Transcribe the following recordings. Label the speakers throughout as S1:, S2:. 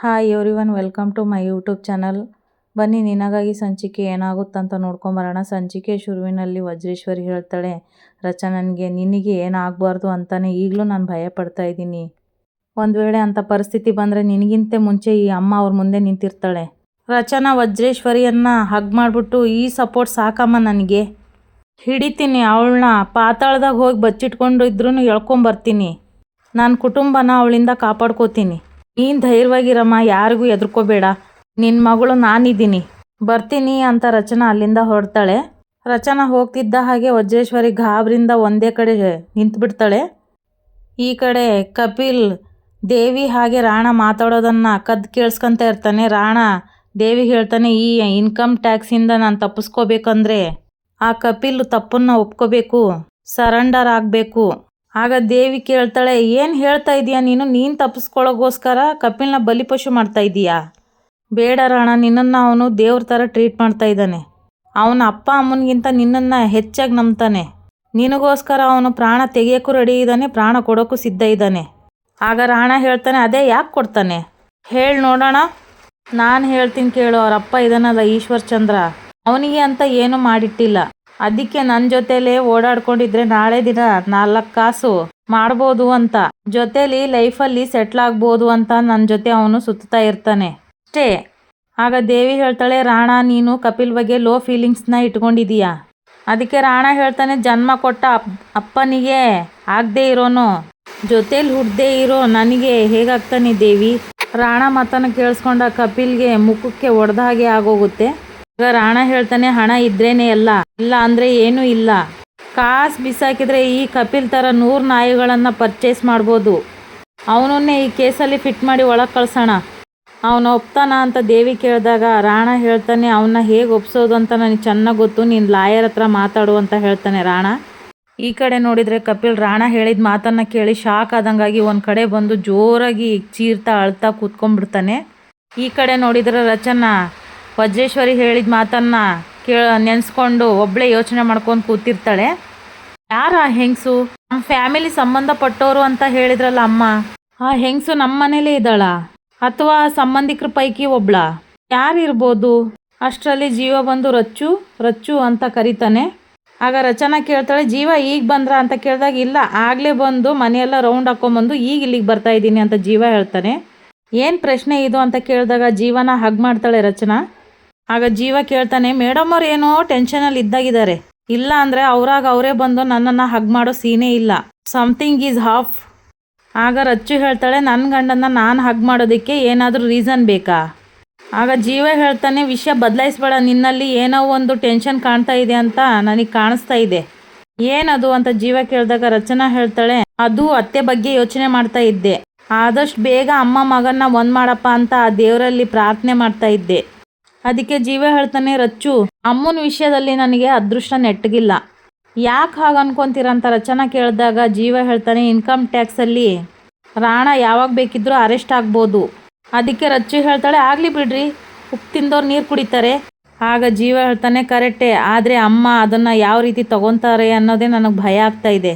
S1: Hi everyone welcome to my YouTube channel ಬನ್ನಿ, ನಿನಗಾಗಿ ಸಂಚಿಕೆ ಏನಾಗುತ್ತಂತ ನೋಡ್ಕೊಂಬರೋಣ ಸಂಚಿಕೆ ಶುರುವಿನಲ್ಲಿ ವಜ್ರೇಶ್ವರಿ ಹೇಳ್ತಾಳೆ, ರಚನನಿಗೆ ನಿನಗೆ ಏನಾಗಬಾರ್ದು ಅಂತಲೇ ಈಗಲೂ ನಾನು ಭಯ ಪಡ್ತಾ ಇದ್ದೀನಿ. ಒಂದು ವೇಳೆ ಅಂಥ ಪರಿಸ್ಥಿತಿ ಬಂದರೆ ನಿನಗಿಂತ ಮುಂಚೆ ಈ ಅಮ್ಮ ಅವ್ರ ಮುಂದೆ ನಿಂತಿರ್ತಾಳೆ. ರಚನಾ ವಜ್ರೇಶ್ವರಿಯನ್ನು ಹಗ್ ಮಾಡಿಬಿಟ್ಟು, ಈ ಸಪೋರ್ಟ್ ಸಾಕಮ್ಮ ನನಗೆ. ಹಿಡಿತೀನಿ ಅವಳನ್ನ. ಪಾತಾಳದಾಗ ಹೋಗಿ ಬಚ್ಚಿಟ್ಕೊಂಡು ಇದ್ರೂ ಎಳ್ಕೊಂಬರ್ತೀನಿ. ನನ್ನ ಕುಟುಂಬನ ಅವಳಿಂದ ಕಾಪಾಡ್ಕೋತೀನಿ. ನೀನು ಧೈರ್ಯವಾಗಿರಮ್ಮ ಯಾರಿಗೂ ಎದುರ್ಕೋಬೇಡ ನಿನ್ನ ಮಗಳು ನಾನಿದ್ದೀನಿ. ಬರ್ತೀನಿ ಅಂತ ರಚನಾ ಅಲ್ಲಿಂದ ಹೊರಡ್ತಾಳೆ. ರಚನಾ ಹೋಗ್ತಿದ್ದ ಹಾಗೆ ವಜ್ರೇಶ್ವರಿ ಗಾಬ್ರಿಂದ ಒಂದೇ ಕಡೆ ನಿಂತುಬಿಡ್ತಾಳೆ. ಈ ಕಡೆ ಕಪಿಲ್, ದೇವಿ ಹಾಗೆ ರಾಣ ಮಾತಾಡೋದನ್ನು ಕದ್ದು ಕೇಳಿಸ್ಕೊಂತ ಇರ್ತಾನೆ. ರಾಣ, ದೇವಿ ಹೇಳ್ತಾನೆ, ಈ ಇನ್ಕಮ್ ಟ್ಯಾಕ್ಸಿಂದ ನಾನು ತಪ್ಪಿಸ್ಕೋಬೇಕಂದ್ರೆ ಆ ಕಪಿಲ್ ತಪ್ಪನ್ನು ಒಪ್ಕೋಬೇಕು ಸರೆಂಡರ್ ಆಗಬೇಕು. ಆಗ ದೇವಿ ಕೇಳ್ತಾಳೆ, ಏನು ಹೇಳ್ತಾ ಇದೀಯ ನೀನು? ನೀನು ತಪ್ಪಿಸ್ಕೊಳ್ಳೋಗೋಸ್ಕರ ಕಪಿಲ್ನ ಬಲಿಪಶು ಮಾಡ್ತಾ ಇದೀಯಾ? ಬೇಡ ರಾಣ, ನಿನ್ನನ್ನು ಅವನು ದೇವ್ರ ಥರ ಟ್ರೀಟ್ ಮಾಡ್ತಾ ಇದ್ದಾನೆ. ಅವನ ಅಪ್ಪ ಅಮ್ಮನಿಗಿಂತ ನಿನ್ನನ್ನು ಹೆಚ್ಚಾಗಿ ನಂಬ್ತಾನೆ. ನಿನಗೋಸ್ಕರ ಅವನು ಪ್ರಾಣ ತೆಗಿಯೋಕ್ಕೂ ರೆಡಿ ಇದ್ದಾನೆ, ಪ್ರಾಣ ಕೊಡೋಕ್ಕೂ ಸಿದ್ಧ ಇದ್ದಾನೆ. ಆಗ ರಾಣ ಹೇಳ್ತಾನೆ, ಅದೇ ಯಾಕೆ ಕೊಡ್ತಾನೆ? ಹೇಳಿ ನೋಡೋಣ. ನಾನು ಹೇಳ್ತೀನಿ ಕೇಳು ಅವರಪ್ಪ ಇದನ್ನಲ್ಲ ಈಶ್ವರ್ ಚಂದ್ರ. ಅವನಿಗೆ ಅಂತ ಏನೂ ಮಾಡಿಟ್ಟಿಲ್ಲ. ಅದಕ್ಕೆ ನನ್ನ ಜೊತೆಲೇ ಓಡಾಡ್ಕೊಂಡಿದ್ರೆ ನಾಳೆ ದಿನ ನಾಲ್ಕು ಕಾಸು ಮಾಡ್ಬೋದು ಅಂತ. ಜೊತೆಲಿ ಲೈಫಲ್ಲಿ ಸೆಟ್ಲ್ ಆಗ್ಬೋದು ಅಂತ ನನ್ನ ಜೊತೆ ಅವನು ಸುತ್ತಾ ಇರ್ತಾನೆ. ಅಷ್ಟೇ. ಆಗ ದೇವಿ ಹೇಳ್ತಾಳೆ, ರಾಣಾ, ನೀನು ಕಪಿಲ್ ಬಗ್ಗೆ ಲೋ ಫೀಲಿಂಗ್ಸ್ನ ಇಟ್ಕೊಂಡಿದೀಯಾ? ಅದಕ್ಕೆ ರಾಣ ಹೇಳ್ತಾನೆ, ಜನ್ಮ ಕೊಟ್ಟ ಅಪ್, ಅಪ್ಪನಿಗೆ ಆಗದೇ ಇರೋನು. ಜೊತೇಲಿ ಹುಡ್ದೇ ಇರೋ ನನಗೆ ಹೇಗಾಗ್ತಾನೆ ದೇವಿ? ರಾಣ ಮಾತನ್ನು ಕೇಳಿಸ್ಕೊಂಡ ಕಪಿಲ್ಗೆ ಮುಖಕ್ಕೆ ಒಡೆದ ಹಾಗೆ ಆಗೋಗುತ್ತೆ. ರಾಣ ಹೇಳ್ತಾನೆ, ಹಣ ಇದ್ರೇನೆ ಎಲ್ಲ, ಇಲ್ಲ ಅಂದ್ರೆ ಏನೂ ಇಲ್ಲ. ಕಾಸು ಬಿಸಾಕಿದ್ರೆ ಈ ಕಪಿಲ್ ಥರ ನೂರು ನಾಯಿಗಳನ್ನು ಪರ್ಚೇಸ್ ಮಾಡ್ಬೋದು. ಅವನನ್ನೇ ಈ ಕೇಸಲ್ಲಿ ಫಿಟ್ ಮಾಡಿ ಒಳಗೆ ಕಳ್ಸೋಣ. ಅವನು ಒಪ್ತಾನ ಅಂತ ದೇವಿ ಕೇಳಿದಾಗ ರಾಣ ಹೇಳ್ತಾನೆ ಅವನ್ನ ಹೇಗೆ ಒಪ್ಸೋದು ಅಂತ ನನಗೆ ಚೆನ್ನಾಗಿ ಗೊತ್ತು, ನೀನು ಲಾಯರ್ ಹತ್ರ ಮಾತಾಡು ಅಂತ ಹೇಳ್ತಾನೆ ರಾಣ. ಈ ಕಡೆ ನೋಡಿದರೆ ಕಪಿಲ್ ರಾಣ ಹೇಳಿದ ಮಾತನ್ನು ಕೇಳಿ ಶಾಕ್ ಆದಂಗಾಗಿ ಒಂದು ಕಡೆ ಬಂದು ಜೋರಾಗಿ ಚೀರ್ತಾ ಅಳ್ತಾ ಕೂತ್ಕೊಂಡ್ಬಿಡ್ತಾನೆ. ಈ ಕಡೆ ನೋಡಿದರೆ ರಚನಾ ವಜ್ರೇಶ್ವರಿ ಹೇಳಿದ ಮಾತನ್ನು ಕೇಳ, ನೆನೆಸ್ಕೊಂಡು ಒಬ್ಬಳೇ ಯೋಚನೆ ಮಾಡ್ಕೊಂಡು ಕೂತಿರ್ತಾಳೆ. ಯಾರು ಆ ಹೆಂಗಸು? ನಮ್ಮ ಫ್ಯಾಮಿಲಿ ಸಂಬಂಧಪಟ್ಟವರು ಅಂತ ಹೇಳಿದ್ರಲ್ಲ ಅಮ್ಮ. ಆ ಹೆಂಗಸು ನಮ್ಮ ಮನೇಲೇ ಇದ್ದಾಳ? ಅಥವಾ ಸಂಬಂಧಿಕರ ಪೈಕಿ ಒಬ್ಳ? ಯಾರಿರ್ಬೋದು? ಅಷ್ಟರಲ್ಲಿ ಜೀವ ಬಂದು ರಚ್ಚು ರಚ್ಚು ಅಂತ ಕರೀತಾನೆ. ಆಗ ರಚನಾ ಕೇಳ್ತಾಳೆ, ಜೀವ ಈಗ ಬಂದ್ರ ಅಂತ ಕೇಳಿದಾಗ, ಇಲ್ಲ, ಆಗಲೇ ಬಂದು ಮನೆಯೆಲ್ಲ ರೌಂಡ್ ಹಾಕೊಂಬಂದು ಈಗ ಇಲ್ಲಿಗೆ ಬರ್ತಾ ಇದ್ದೀನಿ ಅಂತ ಜೀವ ಹೇಳ್ತಾನೆ. ಏನು ಪ್ರಶ್ನೆ ಇದು ಅಂತ ಕೇಳಿದಾಗ ಜೀವನ ಹಗ್ ಮಾಡ್ತಾಳೆ ರಚನಾ. ಆಗ ಜೀವ ಕೇಳ್ತಾನೆ, ಮೇಡಮ್ ಅವ್ರು ಏನೋ ಟೆನ್ಷನಲ್ಲಿ ಇದ್ದಾಗಿದ್ದಾರೆ. ಇಲ್ಲ ಅಂದರೆ ಅವ್ರಾಗ ಅವರೇ ಬಂದು ನನ್ನನ್ನು ಹಗ್ ಮಾಡೋ ಸೀನೇ ಇಲ್ಲ. ಸಮಥಿಂಗ್ ಈಸ್ ಹಾಫ್ ಆಗ ರಚ್ಚು ಹೇಳ್ತಾಳೆ ನನ್ನ ಗಂಡನ್ನ ನಾನು ಹಗ್ ಮಾಡೋದಕ್ಕೆ ಏನಾದರೂ ರೀಸನ್ ಬೇಕಾ? ಆಗ ಜೀವ ಹೇಳ್ತಾನೆ, ವಿಷಯ ಬದಲಾಯಿಸ್ಬೇಡ, ನಿನ್ನಲ್ಲಿ ಏನೋ ಒಂದು ಟೆನ್ಷನ್ ಕಾಣ್ತಾ ಇದೆ ಅಂತ ನನಗೆ ಕಾಣಿಸ್ತಾ ಇದೆ. ಏನದು? ಅಂತ ಜೀವ ಕೇಳಿದಾಗ ರಚನಾ ಹೇಳ್ತಾಳೆ, ಅದು ಅತ್ತೆ ಬಗ್ಗೆ ಯೋಚನೆ ಮಾಡ್ತಾ ಇದ್ದೆ. ಆದಷ್ಟು ಬೇಗ ಅಮ್ಮ ಮಗನ್ನ ಒಂದು ಮಾಡಪ್ಪ ಅಂತ ಆ ದೇವರಲ್ಲಿ ಪ್ರಾರ್ಥನೆ ಮಾಡ್ತಾ ಇದ್ದೆ. ಅದಕ್ಕೆ ಜೀವ ಹೇಳ್ತಾನೆ, ರಚ್ಚು, ಅಮ್ಮನ ವಿಷಯದಲ್ಲಿ ನನಗೆ ಅದೃಷ್ಟ ನೆಟ್ಟಗಿಲ್ಲ ಯಾಕೆ ಹಾಗೆ ಅನ್ಕೊಂತೀರ ಅಂತ ರಚನಾ ಕೇಳಿದಾಗ ಜೀವ ಹೇಳ್ತಾನೆ, ಇನ್ಕಮ್ ಟ್ಯಾಕ್ಸಲ್ಲಿ ರಾಣ ಯಾವಾಗ ಬೇಕಿದ್ರೂ ಅರೆಸ್ಟ್ ಆಗ್ಬೋದು. ಅದಕ್ಕೆ ರಚ್ಚು ಹೇಳ್ತಾಳೆ, ಆಗಲಿ ಬಿಡ್ರಿ, ಉಪ್ಪು ತಿಂದವ್ರು ನೀರು ಕುಡಿತಾರೆ. ಆಗ ಜೀವ ಹೇಳ್ತಾನೆ, ಕರೆಕ್ಟೇ, ಆದರೆ ಅಮ್ಮ ಅದನ್ನು ಯಾವ ರೀತಿ ತಗೊತಾರೆ ಅನ್ನೋದೇ ನನಗೆ ಭಯ ಆಗ್ತಾ ಇದೆ.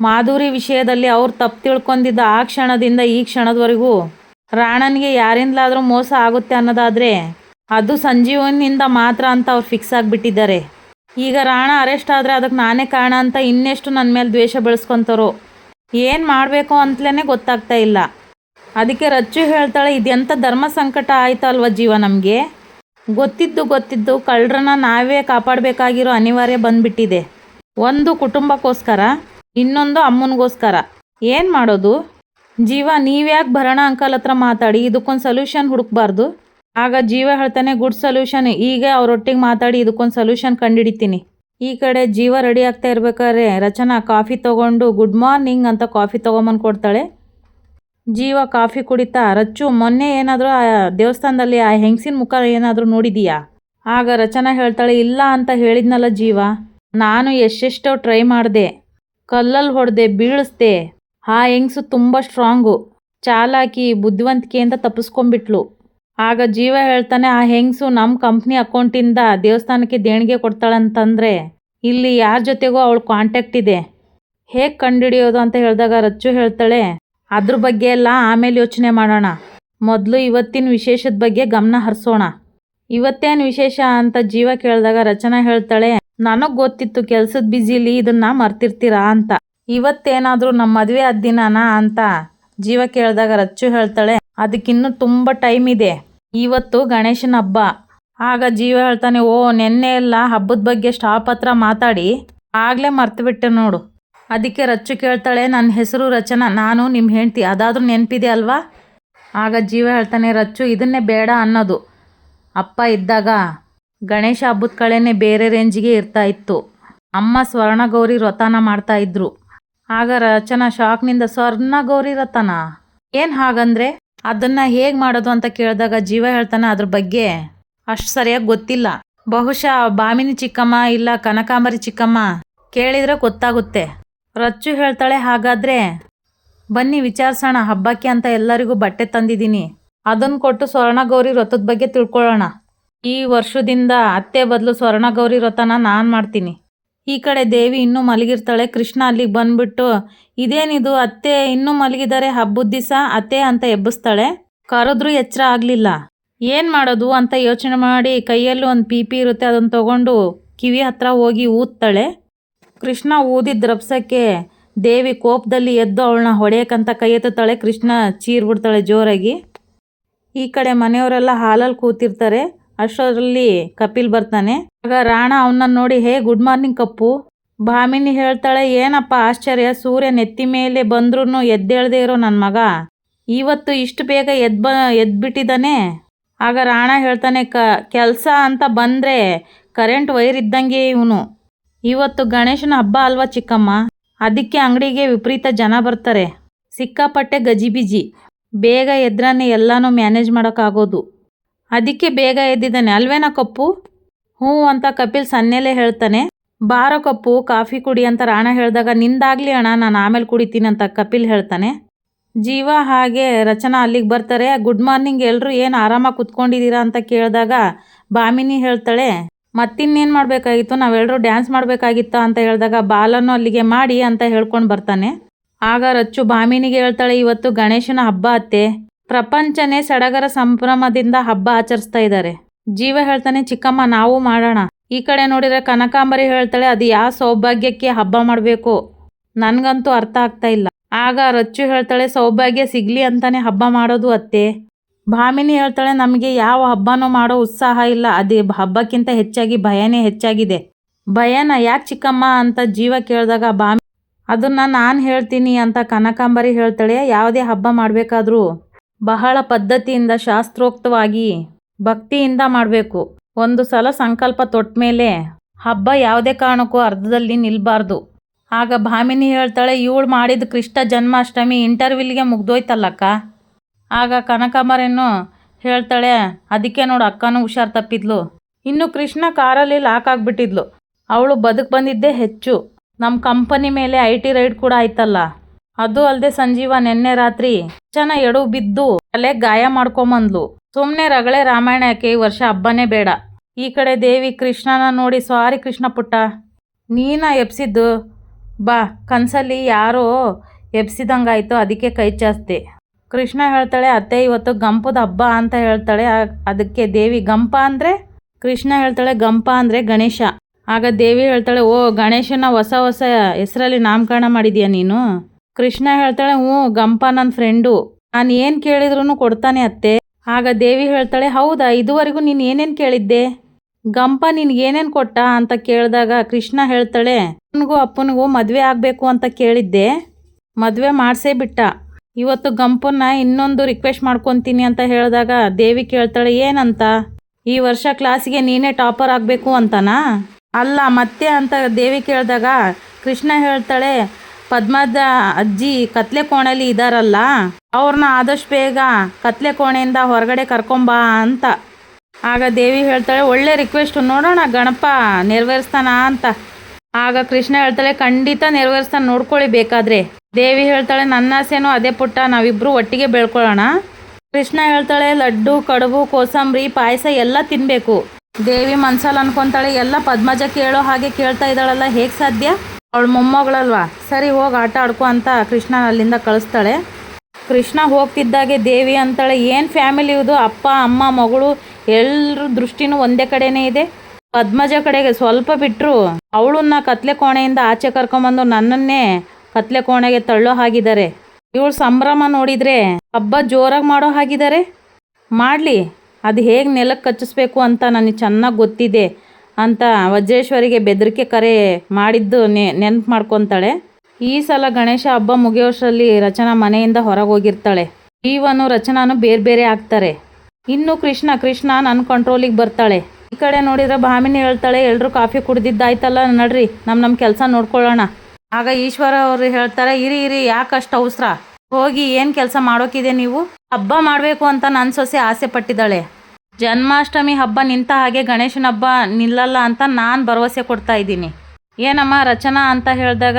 S1: ಮಾಧುರಿ ವಿಷಯದಲ್ಲಿ ಅವ್ರು ತಪ್ಪು ತಿಳ್ಕೊಂಡಿದ್ದ ಆ ಕ್ಷಣದಿಂದ ಈ ಕ್ಷಣದವರೆಗೂ ರಾಣನಿಗೆ ಯಾರಿಂದಲಾದರೂ ಮೋಸ ಆಗುತ್ತೆ ಅನ್ನೋದಾದರೆ ಅದು ಸಂಜೀವನಿಂದ ಮಾತ್ರ ಅಂತ ಅವ್ರು ಫಿಕ್ಸ್ ಆಗಿಬಿಟ್ಟಿದ್ದಾರೆ. ಈಗ ರಾಣ ಅರೆಸ್ಟ್ ಆದರೆ ಅದಕ್ಕೆ ನಾನೇ ಕಾರಣ ಅಂತ ಇನ್ನೆಷ್ಟು ನನ್ನ ಮೇಲೆ ದ್ವೇಷ ಬೆಳೆಸ್ಕೊತಾರೋ. ಏನು ಮಾಡಬೇಕು ಅಂತಲೇ ಗೊತ್ತಾಗ್ತಾ ಇಲ್ಲ. ಅದಕ್ಕೆ ರಚ್ಚು ಹೇಳ್ತಾಳೆ ಇದೆಂಥ ಧರ್ಮ ಸಂಕಟ ಆಯ್ತಲ್ವ ಜೀವ ನಮಗೆ? ಗೊತ್ತಿದ್ದು ಗೊತ್ತಿದ್ದು ಕಳ್ಳರನ್ನ ನಾವೇ ಕಾಪಾಡಬೇಕಾಗಿರೋ ಅನಿವಾರ್ಯ ಬಂದ್ಬಿಟ್ಟಿದೆ. ಒಂದು ಕುಟುಂಬಕ್ಕೋಸ್ಕರ, ಇನ್ನೊಂದು ಅಮ್ಮನಿಗೋಸ್ಕರ. ಏನು ಮಾಡೋದು? ಜೀವ, ನೀವ್ಯಾಕೆ ಭರಣ ಅಂಕಲ್ ಹತ್ರ ಮಾತಾಡಿ, ಇದಕ್ಕೊಂದು ಸೊಲ್ಯೂಷನ್ ಹುಡುಕ್ಬಾರ್ದು. ಆಗ ಜೀವ ಹೇಳ್ತಾನೆ ಗುಡ್ ಸೊಲ್ಯೂಷನ್ ಈಗ ಅವ್ರೊಟ್ಟಿಗೆ ಮಾತಾಡಿ ಇದಕ್ಕೊಂದು ಸೊಲ್ಯೂಷನ್ ಕಂಡುಹಿಡಿತೀನಿ ಈ ಕಡೆ ಜೀವ ರೆಡಿ ಆಗ್ತಾ ಇರ್ಬೇಕಾದ್ರೆ ರಚನಾ ಕಾಫಿ ತಗೊಂಡು ಗುಡ್ ಮಾರ್ನಿಂಗ್ ಅಂತ ಕಾಫಿ ತೊಗೊಂಬಂದು ಕೊಡ್ತಾಳೆ. ಜೀವ ಕಾಫಿ ಕುಡಿತಾ, ರಚ್ಚು, ಮೊನ್ನೆ ಏನಾದರೂ ಆ ದೇವಸ್ಥಾನದಲ್ಲಿ ಆ ಹೆಂಗಸಿನ ಮುಖ ಏನಾದರೂ ನೋಡಿದೀಯಾ? ಆಗ ರಚನಾ ಹೇಳ್ತಾಳೆ, ಇಲ್ಲ ಅಂತ ಹೇಳಿದ್ನಲ್ಲ ಜೀವ. ನಾನು ಎಷ್ಟೆಷ್ಟೋ ಟ್ರೈ ಮಾಡಿದೆ. ಕಲ್ಲಲ್ಲಿ ಹೊಡೆದೆ, ಬೀಳಿಸ್ದೆ. ಆ ಹೆಂಗಸು ತುಂಬ ಸ್ಟ್ರಾಂಗು ಚಾಲಾಕಿ ಬುದ್ಧಿವಂತಿಕೆಯಿಂದ ತಪ್ಪಿಸ್ಕೊಂಡ್ಬಿಟ್ಲು. ಆಗ ಜೀವ ಹೇಳ್ತಾನೆ, ಆ ಹೆಂಗಸು ನಮ್ಮ ಕಂಪ್ನಿ ಅಕೌಂಟಿಂದ ದೇವಸ್ಥಾನಕ್ಕೆ ದೇಣಿಗೆ ಕೊಡ್ತಾಳಂತಂದರೆ ಇಲ್ಲಿ ಯಾರ ಜೊತೆಗೂ ಅವಳು ಕಾಂಟ್ಯಾಕ್ಟ್ ಇದೆ. ಹೇಗೆ ಕಂಡುಹಿಡಿಯೋದು ಅಂತ ಹೇಳಿದಾಗ ರಚ್ಚು ಹೇಳ್ತಾಳೆ, ಅದ್ರ ಬಗ್ಗೆ ಎಲ್ಲ ಆಮೇಲೆ ಯೋಚನೆ ಮಾಡೋಣ. ಮೊದಲು ಇವತ್ತಿನ ವಿಶೇಷದ ಬಗ್ಗೆ ಗಮನ ಹರಿಸೋಣ. ಇವತ್ತೇನು ವಿಶೇಷ ಅಂತ ಜೀವ ಕೇಳಿದಾಗ ರಚನಾ ಹೇಳ್ತಾಳೆ, ನನಗೆ ಗೊತ್ತಿತ್ತು ಕೆಲ್ಸದ ಬ್ಯುಸಿಲಿ ಇದನ್ನ ಮರ್ತಿರ್ತೀರಾ ಅಂತ. ಇವತ್ತೇನಾದರೂ ನಮ್ಮ ಮದುವೆ ಆದ ದಿನಾನ ಅಂತ ಜೀವ ಕೇಳಿದಾಗ ರಚ್ಚು ಹೇಳ್ತಾಳೆ, ಅದಕ್ಕಿನ್ನೂ ತುಂಬ ಟೈಮ್ ಇದೆ. ಇವತ್ತು ಗಣೇಶನ ಹಬ್ಬ. ಆಗ ಜೀವ ಹೇಳ್ತಾನೆ, ಓ, ನೆನ್ನೆ ಎಲ್ಲ ಹಬ್ಬದ ಬಗ್ಗೆ ಸ್ಟಾಪ್ ಹತ್ರ ಮಾತಾಡಿ. ಆಗಲೇ ಮರ್ತುಬಿಟ್ಟೆ ನೋಡು. ಅದಕ್ಕೆ ರಚ್ಚು ಕೇಳ್ತಾಳೆ ನನ್ನ ಹೆಸರು ರಚನಾ, ನಾನು ನಿಮ್ಮ ಹೆಂಡ್ತಿ. ಅದಾದರೂ ನೆನಪಿದೆ ಅಲ್ವಾ? ಆಗ ಜೀವ ಹೇಳ್ತಾನೆ, ರಚ್ಚು, ಇದನ್ನೇ ಬೇಡ ಅನ್ನೋದು. ಅಪ್ಪ ಇದ್ದಾಗ ಗಣೇಶ ಹಬ್ಬದ ಕಳೆನೇ ಬೇರೆ ರೇಂಜಿಗೆ ಇರ್ತಾ ಇತ್ತು. ಅಮ್ಮ ಸ್ವರ್ಣಗೌರಿ ವ್ರತನ ಮಾಡ್ತಾ ಇದ್ರು. ಆಗ ರಚನಾ ಶಾಕ್ನಿಂದ ಸ್ವರ್ಣಗೌರಿ ವ್ರತನ? ಏನು ಹಾಗಂದ್ರೆ? ಅದನ್ನ ಹೇಗೆ ಮಾಡೋದು ಅಂತ ಕೇಳಿದಾಗ ಜೀವ ಹೇಳ್ತಾನೆ ಅದ್ರ ಬಗ್ಗೆ ಅಷ್ಟು ಸರಿಯಾಗಿ ಗೊತ್ತಿಲ್ಲ. ಬಹುಶಃ ಬಾಮಿನಿ ಚಿಕ್ಕಮ್ಮ ಇಲ್ಲ ಕನಕಾಂಬರಿ ಚಿಕ್ಕಮ್ಮ ಕೇಳಿದ್ರೆ ಗೊತ್ತಾಗುತ್ತೆ. ರಚ್ಚು ಹೇಳ್ತಾಳೆ ಹಾಗಾದ್ರೆ ಬನ್ನಿ ವಿಚಾರಿಸೋಣ ಹಬ್ಬಕ್ಕೆ ಅಂತ ಎಲ್ಲರಿಗೂ ಬಟ್ಟೆ ತಂದಿದ್ದೀನಿ. ಅದನ್ನು ಕೊಟ್ಟು ಸ್ವರ್ಣಗೌರಿ ವ್ರತದ ಬಗ್ಗೆ ತಿಳ್ಕೊಳ್ಳೋಣ. ಈ ವರ್ಷದಿಂದ ಅತ್ತೆ ಬದಲು ಸ್ವರ್ಣಗೌರಿ ವ್ರತನ ನಾನು ಮಾಡ್ತೀನಿ. ಈ ಕಡೆ ದೇವಿ ಇನ್ನೂ ಮಲಗಿರ್ತಾಳೆ. ಕೃಷ್ಣ ಅಲ್ಲಿಗೆ ಬಂದ್ಬಿಟ್ಟು, ಇದೇನಿದು? ಅತ್ತೆ ಇನ್ನೂ ಮಲಗಿದ್ದಾರೆ. ಹಬ್ಬದ ದಿವಸ ಅತ್ತೆ ಅಂತ ಎಬ್ಬಿಸ್ತಾಳೆ. ಕರೆದ್ರೂ ಎಚ್ಚರ ಆಗಲಿಲ್ಲ. ಏನು ಮಾಡೋದು? ಅಂತ ಯೋಚನೆ ಮಾಡಿ ಕೈಯಲ್ಲಿ ಒಂದು ಪೀಪಿ ಇರುತ್ತೆ. ಅದನ್ನು ತಗೊಂಡು ಕಿವಿ ಹತ್ರ ಹೋಗಿ ಊದ್ತಾಳೆ. ಕೃಷ್ಣ ಊದಿದ ರಪ್ಸಕ್ಕೆ ದೇವಿ ಕೋಪದಲ್ಲಿ ಎದ್ದು ಅವಳನ್ನ ಹೊಡೆಯಕ್ಕಂತ ಕೈ ಎತ್ತುತ್ತಾಳೆ. ಕೃಷ್ಣ ಚೀರ್ಬಿಡ್ತಾಳೆ ಜೋರಾಗಿ. ಈ ಕಡೆ ಮನೆಯವರೆಲ್ಲ ಹಾಲಲ್ಲಿ ಕೂತಿರ್ತಾರೆ. ಅಷ್ಟರಲ್ಲಿ ಕಪಿಲ್ ಬರ್ತಾನೆ. ಆಗ ರಾಣ ಅವನ್ನ ನೋಡಿ, ಹೇ, ಗುಡ್ ಮಾರ್ನಿಂಗ್ ಕಪ್ಪು. ಭಾಮಿನಿ ಹೇಳ್ತಾಳೆ, ಏನಪ್ಪ ಆಶ್ಚರ್ಯ, ಸೂರ್ಯ ನೆತ್ತಿ ಮೇಲೆ ಬಂದ್ರೂ ಎದ್ದೇಳದೆ ಇರೋ ನನ್ನ ಮಗ. ಇವತ್ತು ಇಷ್ಟು ಬೇಗ ಎದ್ ಬ ಎದ್ಬಿಟ್ಟಿದ್ದಾನೆ ಆಗ ರಾಣ ಹೇಳ್ತಾನೆ, ಕ, ಕೆಲಸ ಅಂತ ಬಂದರೆ ಕರೆಂಟ್ ವೈರ್ ಇದ್ದಂಗೆ ಇವನು. ಇವತ್ತು ಗಣೇಶನ ಹಬ್ಬ ಅಲ್ವಾ ಚಿಕ್ಕಮ್ಮ? ಅದಕ್ಕೆ ಅಂಗಡಿಗೆ ವಿಪರೀತ ಜನ ಬರ್ತಾರೆ. ಸಿಕ್ಕಾಪಟ್ಟೆ ಗಜಿಬಿಜಿ. ಬೇಗ ಎದ್ರಾನೆ ಎಲ್ಲನೂ ಮ್ಯಾನೇಜ್ ಮಾಡೋಕ್ಕಾಗೋದು. ಅದಕ್ಕೆ ಬೇಗ ಎದ್ದಿದ್ದಾನೆ. ಅಲ್ವೇನ ಕಪ್ಪು? ಹ್ಞೂ ಅಂತ ಕಪಿಲ್ ಸನ್ನೆಲೆ ಹೇಳ್ತಾನೆ. ಬಾರ ಕಪ್ಪು, ಕಾಫಿ ಕುಡಿ ಅಂತ ರಾಣ ಹೇಳಿದಾಗ ನಿಂದಾಗ್ಲಿ ಅಣ್ಣ, ನಾನು ಆಮೇಲೆ ಕುಡಿತೀನಿ ಅಂತ ಕಪಿಲ್ ಹೇಳ್ತಾನೆ. ಜೀವ ಹಾಗೆ ರಚನಾ ಅಲ್ಲಿಗೆ ಬರ್ತಾರೆ. ಗುಡ್ ಮಾರ್ನಿಂಗ್ ಎಲ್ಲರೂ ಏನು ಆರಾಮಾಗಿ ಕುತ್ಕೊಂಡಿದ್ದೀರಾ ಅಂತ ಕೇಳಿದಾಗ ಬಾಮಿನಿ ಹೇಳ್ತಾಳೆ, ಮತ್ತಿನ್ನೇನು ಮಾಡಬೇಕಾಗಿತ್ತು? ನಾವೆಲ್ಲರೂ ಡ್ಯಾನ್ಸ್ ಮಾಡಬೇಕಾಗಿತ್ತು ಅಂತ ಹೇಳಿದಾಗ ಬಾಲನ್ನು ಅಲ್ಲಿಗೆ ಮಾಡಿ ಅಂತ ಹೇಳ್ಕೊಂಡು ಬರ್ತಾನೆ. ಆಗ ರಚ್ಚು ಬಾಮಿನಿಗೆ ಹೇಳ್ತಾಳೆ, ಇವತ್ತು ಗಣೇಶನ ಹಬ್ಬ ಅತ್ತೆ. ಪ್ರಪಂಚನೇ ಸಡಗರ ಸಂಭ್ರಮದಿಂದ ಹಬ್ಬ ಆಚರಿಸ್ತಾ ಇದ್ದಾರೆ. ಜೀವ ಹೇಳ್ತಾನೆ, ಚಿಕ್ಕಮ್ಮ, ನಾವು ಮಾಡೋಣ. ಈ ಕಡೆ ನೋಡಿದ್ರೆ ಕನಕಾಂಬರಿ ಹೇಳ್ತಾಳೆ, ಅದು ಯಾವ ಸೌಭಾಗ್ಯಕ್ಕೆ ಹಬ್ಬ ಮಾಡಬೇಕು? ನನಗಂತೂ ಅರ್ಥ ಆಗ್ತಾ ಇಲ್ಲ. ಆಗ ರಚ್ಚು ಹೇಳ್ತಾಳೆ, ಸೌಭಾಗ್ಯ ಸಿಗ್ಲಿ ಅಂತಾನೆ ಹಬ್ಬ ಮಾಡೋದು ಅತ್ತೆ. ಭಾಮಿನಿ ಹೇಳ್ತಾಳೆ, ನಮಗೆ ಯಾವ ಹಬ್ಬನೂ ಮಾಡೋ ಉತ್ಸಾಹ ಇಲ್ಲ. ಅದೇ ಹಬ್ಬಕ್ಕಿಂತ ಹೆಚ್ಚಾಗಿ ಭಯನೇ ಹೆಚ್ಚಾಗಿದೆ. ಭಯನ ಯಾಕೆ ಚಿಕ್ಕಮ್ಮ? ಅಂತ ಜೀವ ಕೇಳಿದಾಗ, ಭಾಮಿ, ಅದನ್ನ ನಾನು ಹೇಳ್ತೀನಿ ಅಂತ ಕನಕಾಂಬರಿ ಹೇಳ್ತಾಳೆ, ಯಾವುದೇ ಹಬ್ಬ ಮಾಡಬೇಕಾದ್ರೂ ಬಹಳ ಪದ್ಧತಿಯಿಂದ ಶಾಸ್ತ್ರೋಕ್ತವಾಗಿ ಭಕ್ತಿಯಿಂದ ಮಾಡಬೇಕು. ಒಂದು ಸಲ ಸಂಕಲ್ಪ ತೊಟ್ಟ ಮೇಲೆ ಹಬ್ಬ ಯಾವುದೇ ಕಾರಣಕ್ಕೂ ಅರ್ಧದಲ್ಲಿ ನಿಲ್ಲಬಾರ್ದು ಆಗ ಭಾಮಿನಿ ಹೇಳ್ತಾಳೆ, ಇವಳು ಮಾಡಿದ ಕೃಷ್ಣ ಜನ್ಮಾಷ್ಟಮಿ ಇಂಟರ್ವ್ಯೂಲಿಗೆ ಮುಗ್ದೋಯ್ತಲ್ಲಕ್ಕ? ಆಗ ಕನಕಾಂಬರೇನು ಹೇಳ್ತಾಳೆ, ಅದಕ್ಕೆ ನೋಡು, ಅಕ್ಕನೂ ಹುಷಾರ್ ತಪ್ಪಿದ್ಲು. ಇನ್ನು ಕೃಷ್ಣ ಕಾರಲ್ಲಿ ಲಾಕ್ ಆಗಿಬಿಟ್ಟಿದ್ಲು. ಅವಳು ಬದುಕು ಬಂದಿದ್ದೇ ಹೆಚ್ಚು. ನಮ್ಮ ಕಂಪನಿ ಮೇಲೆ ಐ ಟಿ ರೈಡ್ ಕೂಡ ಆಯ್ತಲ್ಲ. ಅದು ಅಲ್ಲದೆ ಸಂಜೀವ ನಿನ್ನೆ ರಾತ್ರಿ ಚನ ಎಡು ಬಿದ್ದು ತಲೆ ಗಾಯ ಮಾಡ್ಕೊಂಬಂದ್ಲು. ಸುಮ್ಮನೆ ರಗಳೆ ರಾಮಾಯಣ ಯಾಕೆ ಈ ವರ್ಷ ಹಬ್ಬನೇ ಬೇಡ. ಈ ಕಡೆ ದೇವಿ ಕೃಷ್ಣನ ನೋಡಿ ಸಾರಿ ಕೃಷ್ಣ ಪುಟ್ಟ. ನೀನ ಎಬ್ಸಿದ್ದು? ಬಾ, ಕನಸಲ್ಲಿ ಯಾರೋ ಎಬ್ಸಿದಂಗಾಯ್ತು, ಅದಕ್ಕೆ ಕೈ ಚಾಸ್ತಿ ಕೃಷ್ಣ ಹೇಳ್ತಾಳೆ, ಅತ್ತೆ ಇವತ್ತು ಗಂಪದ ಹಬ್ಬ ಅಂತ ಹೇಳ್ತಾಳೆ ಅದಕ್ಕೆ ದೇವಿ ಗಂಪ ಅಂದರೆ? ಕೃಷ್ಣ ಹೇಳ್ತಾಳೆ, ಗಂಪ ಅಂದರೆ ಗಣೇಶ. ಆಗ ದೇವಿ ಹೇಳ್ತಾಳೆ, ಓ ಗಣೇಶನ ಹೊಸ ಹೊಸ ಹೆಸರಲ್ಲಿ ನಾಮಕರಣ ಮಾಡಿದೀಯ ನೀನು? ಕೃಷ್ಣ ಹೇಳ್ತಾಳೆ, ಹ್ಞೂ, ಗಂಪ ನನ್ನ ಫ್ರೆಂಡು ನಾನು ಏನು ಕೇಳಿದ್ರು ಕೊಡ್ತಾನೆ ಅತ್ತೆ. ಆಗ ದೇವಿ ಹೇಳ್ತಾಳೆ, ಹೌದಾ, ಇದುವರೆಗೂ ನೀನು ಏನೇನು ಕೇಳಿದ್ದೆ? ಗಂಪ ನಿನ್ಗೆ ಏನೇನು ಕೊಟ್ಟ? ಅಂತ ಕೇಳಿದಾಗ ಕೃಷ್ಣ ಹೇಳ್ತಾಳೆ ಅಪ್ಪನಿಗೂ ಅಪ್ಪನಿಗೂ ಮದುವೆ ಆಗಬೇಕು ಅಂತ ಕೇಳಿದ್ದೆ. ಮದುವೆ ಮಾಡಿಸೇ ಬಿಟ್ಟ. ಇವತ್ತು ಗಂಪನ್ನ ಇನ್ನೊಂದು ರಿಕ್ವೆಸ್ಟ್ ಮಾಡ್ಕೊತೀನಿ ಅಂತ ಹೇಳಿದಾಗ ದೇವಿ ಕೇಳ್ತಾಳೆ, ಏನಂತ? ಈ ವರ್ಷ ಕ್ಲಾಸಿಗೆ ನೀನೇ ಟಾಪರ್ ಆಗಬೇಕು ಅಂತನಾ? ಅಲ್ಲ, ಮತ್ತೆ ಅಂತ ದೇವಿ ಕೇಳಿದಾಗ ಕೃಷ್ಣ ಹೇಳ್ತಾಳೆ ಪದ್ಮದ ಅಜ್ಜಿ ಕತ್ಲೆ ಕೋಣೆಲಿ ಇದಾರಲ್ಲ ಅವ್ರನ್ನ ಆದಷ್ಟು ಬೇಗ ಕತ್ಲೆ ಕೋಣೆಯಿಂದ ಹೊರಗಡೆ ಕರ್ಕೊಂಬಾ ಅಂತ. ಆಗ ದೇವಿ ಹೇಳ್ತಾಳೆ, ಒಳ್ಳೆ ರಿಕ್ವೆಸ್ಟ್ ನೋಡೋಣ ಗಣಪ, ನೆರವೇರಿಸ್ತಾನ ಅಂತ. ಆಗ ಕೃಷ್ಣ ಹೇಳ್ತಾಳೆ, ಖಂಡಿತ ನೆರವೇರಿಸ್ತಾನೆ, ನೋಡ್ಕೊಳ್ಳಿ ಬೇಕಾದ್ರೆ. ದೇವಿ ಹೇಳ್ತಾಳೆ, ನನ್ನ ಆಸೆನೂ ಅದೇ ಪುಟ್ಟ, ನಾವಿಬ್ರು ಒಟ್ಟಿಗೆ ಬೆಳ್ಕೊಳ್ಳೋಣ. ಕೃಷ್ಣ ಹೇಳ್ತಾಳೆ, ಲಡ್ಡು, ಕಡುಬು, ಕೋಸಂಬರಿ, ಪಾಯಸ ಎಲ್ಲ ತಿನ್ಬೇಕು. ದೇವಿ ಮನ್ಸಲ್ಲಿ ಅನ್ಕೊಂತಾಳೆ, ಎಲ್ಲ ಪದ್ಮಜ ಕೇಳೋ ಹಾಗೆ ಕೇಳ್ತಾ ಇದ್ದಾಳಲ್ಲ, ಹೇಗೆ ಸಾಧ್ಯ? ಅವಳು ಮೊಮ್ಮಗಳಲ್ವಾ? ಸರಿ, ಹೋಗಿ ಆಟ ಆಡ್ಕೊ ಅಂತ ಕೃಷ್ಣ ಅಲ್ಲಿಂದ ಕಳಿಸ್ತಾಳೆ. ಕೃಷ್ಣ ಹೋಗ್ತಿದ್ದಾಗೆ ದೇವಿ ಅಂತಾಳೆ, ಏನು ಫ್ಯಾಮಿಲಿ ಇದು? ಅಪ್ಪ, ಅಮ್ಮ, ಮಗಳು ಎಲ್ಲರ ದೃಷ್ಟಿನೂ ಒಂದೇ ಕಡೆನೇ ಇದೆ. ಪದ್ಮಜ ಕಡೆಗೆ ಸ್ವಲ್ಪ ಬಿಟ್ಟರು ಅವಳನ್ನ ಕತ್ಲೆ ಕೋಣೆಯಿಂದ ಆಚೆ ಕರ್ಕೊಂಬಂದು ನನ್ನನ್ನೇ ಕತ್ಲೆ ಕೋಣೆಗೆ ತಳ್ಳೋ ಹಾಗಿದ್ದಾರೆ. ಇವಳು ಸಂಭ್ರಮ ನೋಡಿದ್ರೆ ಹಬ್ಬ ಜೋರಾಗಿ ಮಾಡೋ ಹಾಗಿದ್ದಾರೆ. ಮಾಡಲಿ, ಅದು ಹೇಗೆ ನೆಲಕ್ಕೆ ಕಚ್ಚಿಸ್ಬೇಕು ಅಂತ ನನಗೆ ಚೆನ್ನಾಗಿ ಗೊತ್ತಿದೆ. ಅಂತ ವಜ್ರೇಶ್ವರಿಗೆ ಬೆದರಿಕೆ ಕರೆ ಮಾಡಿದ್ದು ನೆ, ನೆನ್ಪು ಮಾಡ್ಕೊತಾಳೆ. ಈ ಸಲ ಗಣೇಶ ಹಬ್ಬ ಮುಗಿಯೋಷ್ಟರಲ್ಲಿ ರಚನಾ ಮನೆಯಿಂದ ಹೊರಗೆ ಹೋಗಿರ್ತಾಳೆ ಜೀವನು ರಚನಾನು ಬೇರೆ ಬೇರೆ ಆಗ್ತಾರೆ. ಇನ್ನು ಕೃಷ್ಣ ಕೃಷ್ಣ ನನ್ನ ಕಂಟ್ರೋಲಿಗೆ ಬರ್ತಾಳೆ. ಈ ಕಡೆ ನೋಡಿದ್ರೆ ಭಾಮಿನಿ ಹೇಳ್ತಾಳೆ ಎಲ್ಲರೂ ಕಾಫಿ ಕುಡ್ದಿದ್ದಾಯ್ತಲ್ಲ ನಡ್ರಿ ನಮ್ಮ ನಮ್ಮ ಕೆಲಸ ನೋಡ್ಕೊಳ್ಳೋಣ. ಆಗ ಈಶ್ವರ ಅವರು ಹೇಳ್ತಾರೆ, ಇರಿ ಇರಿ ಯಾಕಷ್ಟು ಅವಸರ? ಹೋಗಿ ಏನು ಕೆಲಸ ಮಾಡೋಕಿದೆ ನೀವು? ಹಬ್ಬ ಮಾಡಬೇಕು ಅಂತ ನನ್ನ ಸೊಸೆ ಆಸೆ ಪಟ್ಟಿದ್ದಾಳೆ. ಜನ್ಮಾಷ್ಟಮಿ ಹಬ್ಬ ನಿಂತ ಹಾಗೆ ಗಣೇಶನ ಹಬ್ಬ ನಿಲ್ಲಲ್ಲ ಅಂತ ನಾನು ಭರವಸೆ ಕೊಡ್ತಾ ಇದ್ದೀನಿ. ಏನಮ್ಮ ರಚನಾ ಅಂತ ಹೇಳಿದಾಗ?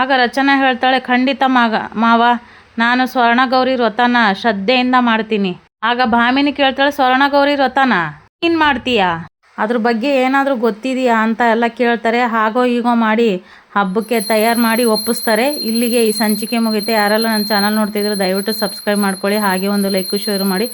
S1: ಆಗ ರಚನಾ ಹೇಳ್ತಾಳೆ, ಖಂಡಿತ ಮಾಗ, ಮಾವ, ನಾನು ಸ್ವರ್ಣಗೌರಿ ವ್ರತನ ಶ್ರದ್ಧೆಯಿಂದ ಮಾಡ್ತೀನಿ. ಆಗ ಭಾಮಿನಿ ಕೇಳ್ತಾಳೆ, ಸ್ವರ್ಣಗೌರಿ ವ್ರತನ? ನೀನು ಮಾಡ್ತೀಯಾ? ಅದ್ರ ಬಗ್ಗೆ ಏನಾದರೂ ಗೊತ್ತಿದೆಯಾ? ಅಂತ ಎಲ್ಲ ಕೇಳ್ತಾರೆ. ಹಾಗೋ ಹೀಗೋ ಮಾಡಿ ಹಬ್ಬಕ್ಕೆ ತಯಾರು ಮಾಡಿ ಒಪ್ಪಿಸ್ತಾರೆ. ಇಲ್ಲಿಗೆ ಈ ಸಂಚಿಕೆ ಮುಗಿತೆ. ಯಾರೆಲ್ಲ ನನ್ನ ಚಾನಲ್ ನೋಡ್ತಿದ್ರು ದಯವಿಟ್ಟು ಸಬ್ಸ್ಕ್ರೈಬ್ ಮಾಡ್ಕೊಳ್ಳಿ. ಹಾಗೆ ಒಂದು ಲೈಕ್, ಶೇರ್ ಮಾಡಿ.